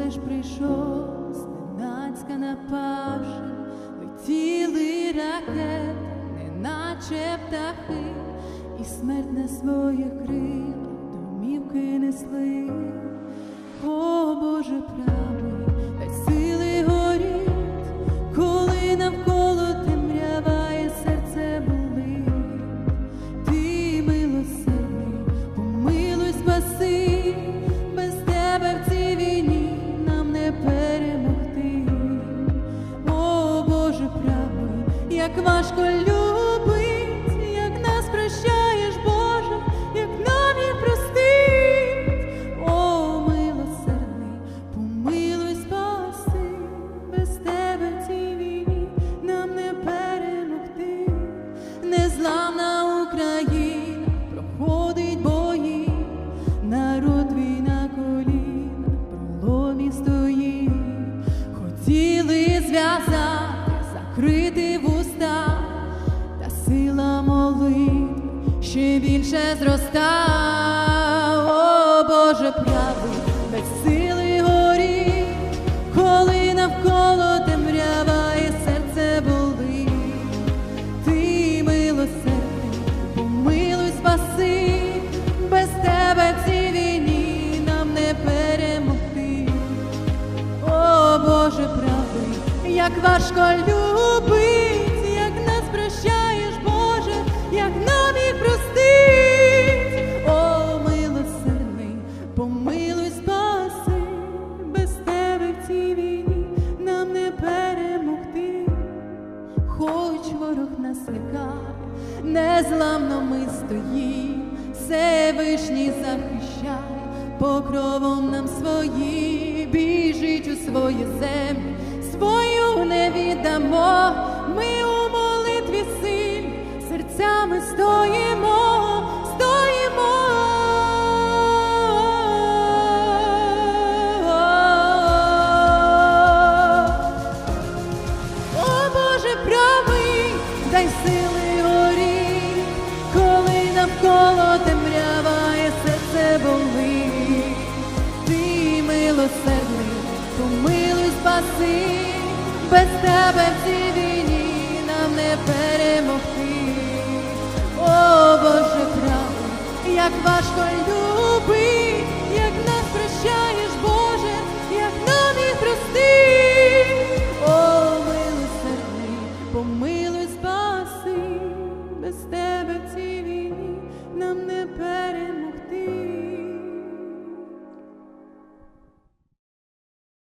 все ж прийшов, зненацька напавши, летіли ракети, неначе птахи, і смерть на своїх крилах домівки несли, о Боже правий. Як важко любить, як нас прощаєш, Боже, як нам їх простить. О, милосердний, помилуй спаси, без тебе цій війні нам не перемогти. Незламна Україна закрити вуста, та сила молитв ще більше зроста. Як важко любить, як нас прощаєш, Боже, як нам їх простить. О, милосердний, помилуй, спаси, без тебе в цій війні нам не перемогти. Хоч ворог нас лякає, незламно ми стоїм, Всевишній захищає, покровом нам свої, біжить у свої землі, ми у молитві сильні, серцями стоїмо, стоїмо. О Боже правий, дай сили горі, коли навколо темрява і серце болить. Ти милосердний, помилуй, спаси, без тебе в цій війні нам не перемогти. О Боже правий, як важко любить, як нас прощаєш, Боже, як нам і прости. О, милосердний, помилуй,